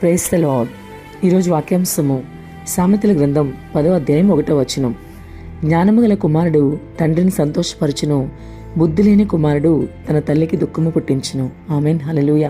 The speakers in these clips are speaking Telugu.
ప్రేస్ ద లాడ్ ఈరోజు వాక్యాంశము సామెతల గ్రంథం పదో అధ్యాయం ఒకటో వచనం. జ్ఞానము గల కుమారుడు తండ్రిని సంతోషపరచును బుద్ధి లేని కుమారుడు తన తల్లికి దుఃఖము పుట్టించును. ఆమెన్. హలలుయ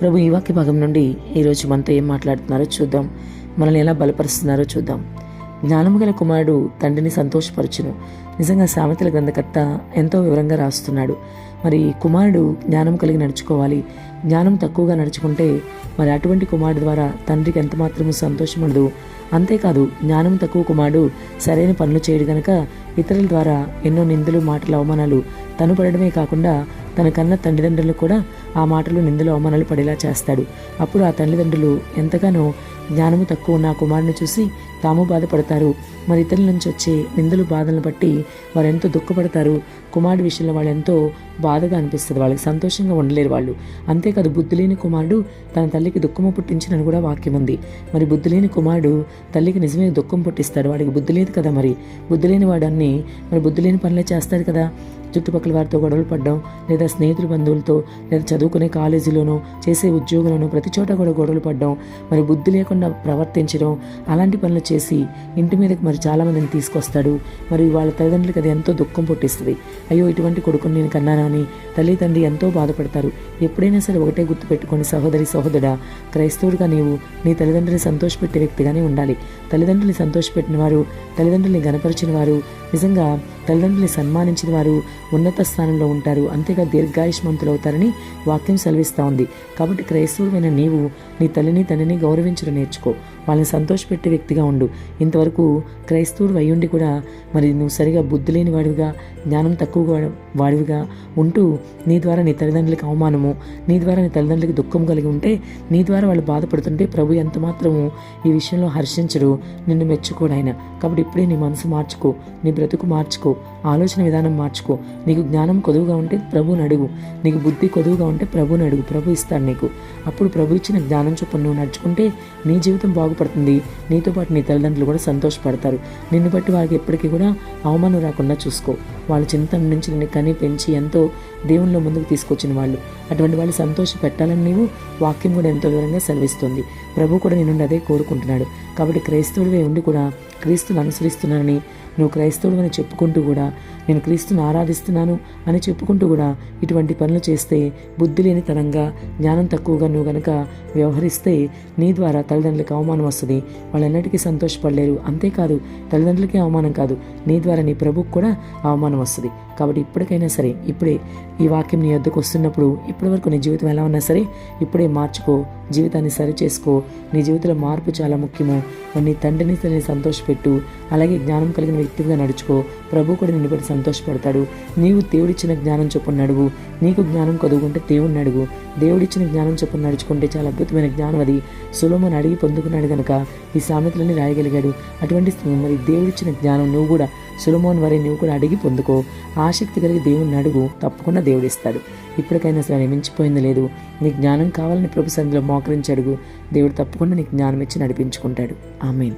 ప్రభు ఈ వాక్య భాగం నుండి ఈరోజు మనతో ఏం మాట్లాడుతున్నారో చూద్దాం. మనల్ని ఎలా బలపరుస్తున్నారో చూద్దాం. జ్ఞానము గల కుమారుడు తండ్రిని సంతోషపరచును. నిజంగా సామెతల గ్రంథకర్త ఎంతో వివరంగా రాస్తున్నాడు. మరి కుమారుడు జ్ఞానం కలిగి నడుచుకోవాలి. జ్ఞానం తక్కువగా నడుచుకుంటే మరి అటువంటి కుమారుడు ద్వారా తండ్రికి ఎంత మాత్రము సంతోషం ఉండదు. అంతేకాదు జ్ఞానం తక్కువ కుమారుడు సరైన పనులు చేయడు గనక ఇతరుల ద్వారా ఎన్నో నిందలు మాటలు అవమానాలు తను పడడమే కాకుండా తన కన్న తల్లిదండ్రులు కూడా ఆ మాటలు నిందలు అవమానాలు పడేలా చేస్తాడు. అప్పుడు ఆ తల్లిదండ్రులు ఎంతగానో జ్ఞానము తక్కువ ఉన్న కుమారుని చూసి తాము బాధపడతారు. మరి ఇతరుల నుంచి వచ్చే నిందలు బాధలను బట్టి వారు ఎంతో దుఃఖపడతారు. కుమారుడు విషయంలో వాళ్ళు ఎంతో బాధగా అనిపిస్తుంది. వాళ్ళకి సంతోషంగా ఉండలేరు వాళ్ళు. అంతేకాదు బుద్ధి లేని కుమారుడు తన తల్లికి దుఃఖము పుట్టించినని కూడా వాక్యం ఉంది. మరి బుద్ధి లేని కుమారుడు తల్లికి నిజమే దుఃఖం పుట్టిస్తాడు. వాడికి బుద్ధి లేదు కదా మరి? బుద్ధి లేని వాడన్ని మరి బుద్ధి లేని పనులే చేస్తాడు కదా? చుట్టుపక్కల వారితో గొడవలు పడడం లేదా స్నేహితుల బంధువులతో లేదా చదువుకునే కాలేజీలోనో చేసే ఉద్యోగులను ప్రతి చోట కూడా గొడవలు పడడం మరి బుద్ధి లేకుండా ప్రవర్తించడం అలాంటి పనులు చేసి ఇంటి మీదకి మరి చాలామందిని తీసుకొస్తాడు. మరి వాళ్ళ తల్లిదండ్రులకి అది ఎంతో దుఃఖం పుట్టిస్తుంది. అయ్యో ఇటువంటి కొడుకుని నేను కన్నానా అని తల్లి తండ్రి ఎంతో బాధపడతారు. ఎప్పుడైనా సరే ఒకటే గుర్తుపెట్టుకొని సహోదరి సహోదరా. క్రైస్తవుడిగా నీవు నీ తల్లిదండ్రుని సంతోషపెట్టే వ్యక్తిగానే ఉండాలి. తల్లిదండ్రుల్ని సంతోషపెట్టిన వారు తల్లిదండ్రుల్ని గనపరిచిన వారు నిజంగా తల్లిదండ్రుల్ని సన్మానించిన వారు ఉన్నత స్థానంలో ఉంటారు. అంతేగా దీర్ఘాయుష్మంతులు అవుతారని వాక్యం సెలవిస్తూ ఉంది. కాబట్టి క్రైస్తవుడైన నీవు నీ తల్లిని తండ్రిని గౌరవించడం నేర్చుకో. వాళ్ళని సంతోషపెట్టే వ్యక్తిగా ఉండు. ఇంతవరకు క్రైస్తవుడు అయ్యుండి కూడా మరి నువ్వు సరిగా బుద్ధి లేని వాడివిగా జ్ఞానం తక్కువ వాడివిగా ఉంటూ నీ ద్వారా నీ తల్లిదండ్రులకు అవమానము నీ ద్వారా నీ తల్లిదండ్రులకు దుఃఖం కలిగి ఉంటే నీ ద్వారా వాళ్ళు బాధపడుతుంటే ప్రభు ఎంత మాత్రము ఈ విషయంలో హర్షించడు. నిన్ను మెచ్చుకోడు ఆయన. కాబట్టి ఇప్పుడే నీ మనసు మార్చుకో నీ బ్రతుకు మార్చుకో ఆలోచన విధానం మార్చుకో. నీకు జ్ఞానం కొదువుగా ఉంటే ప్రభుని అడుగు. నీకు బుద్ధి కొదువుగా ఉంటే ప్రభుని అడుగు. ప్రభు ఇస్తాడు నీకు. అప్పుడు ప్రభు ఇచ్చిన జ్ఞానం చొప్పున నువ్వు నడుచుకుంటే నీ జీవితం బాగుపడుతుంది. నీతో పాటు నీ తల్లిదండ్రులు కూడా సంతోషపడతారు. నిన్ను బట్టి వారికి ఎప్పటికీ కూడా అవమానం రాకుండా చూసుకో. వాళ్ళ చిన్నతనం నుంచి నిన్ను కని పెంచి ఎంతో దేవుళ్ళ ముందుకు తీసుకొచ్చిన వాళ్ళు. అటువంటి వాళ్ళు సంతోష పెట్టాలని నీవు వాక్యం కూడా ఎంతో వివరంగా సెలవిస్తుంది. ప్రభు కూడా నేను అదే కోరుకుంటున్నాడు. కాబట్టి క్రైస్తవుడివే ఉండి కూడా క్రీస్తుని అనుసరిస్తున్నానని నువ్వు క్రైస్తవుడు అని చెప్పుకుంటూ కూడా నేను క్రీస్తుని ఆరాధిస్తున్నాను అని చెప్పుకుంటూ కూడా ఇటువంటి పనులు చేస్తే బుద్ధి లేని తనంగా జ్ఞానం తక్కువగా నువ్వు గనక వ్యవహరిస్తే నీ ద్వారా తల్లిదండ్రులకు అవమానం వస్తుంది. వాళ్ళెన్నటికీ సంతోషపడలేరు. అంతేకాదు తల్లిదండ్రులకే అవమానం కాదు. నీ ద్వారా నీ ప్రభుకు కూడా అవమానం వస్తుంది. కాబట్టి ఇప్పటికైనా సరే ఇప్పుడే ఈ వాక్యం నీ వద్దకు వస్తున్నప్పుడు ఇప్పటి వరకు నీ జీవితం ఎలా ఉన్నా సరే ఇప్పుడే మార్చుకో జీవితాన్ని సరి చేసుకో నీ జీవితంలో మార్పు చాలా ముఖ్యము. నీ తండ్రిని తల్లిని సంతోషపెట్టు. అలాగే జ్ఞానం కలిగిన వ్యక్తిగా నడుచుకో. ప్రభు కూడా నిన్ను బట్టి సంతోషపడతాడు. నీవు దేవుడిచ్చిన జ్ఞానం చొప్పున నడువు. నీకు జ్ఞానం కదుగుంటే దేవుడిని అడుగు దేవుడిచ్చిన జ్ఞానం చొప్పున నడుచుకుంటే చాలా అద్భుతమైన జ్ఞానం అది. సులభమని అడిగి పొందుకున్నాడు కనుక ఈ సామెతలన్నీ రాయగలిగాడు. అటువంటి మరి దేవుడిచ్చిన జ్ఞానం నువ్వు కూడా సులమోన్ వరే నువ్వు కూడా అడిగి పొందుకో. ఆసక్తి కలిగి దేవుని అడుగు తప్పకుండా దేవుడిస్తాడు. ఇప్పటికైనా సరే మించిపోయింది లేదు. నీకు జ్ఞానం కావాలని ప్రభు సంధిలో మోకరించి అడుగు. దేవుడు తప్పకుండా నీకు జ్ఞానం ఇచ్చి నడిపించుకుంటాడు. ఆమెన్.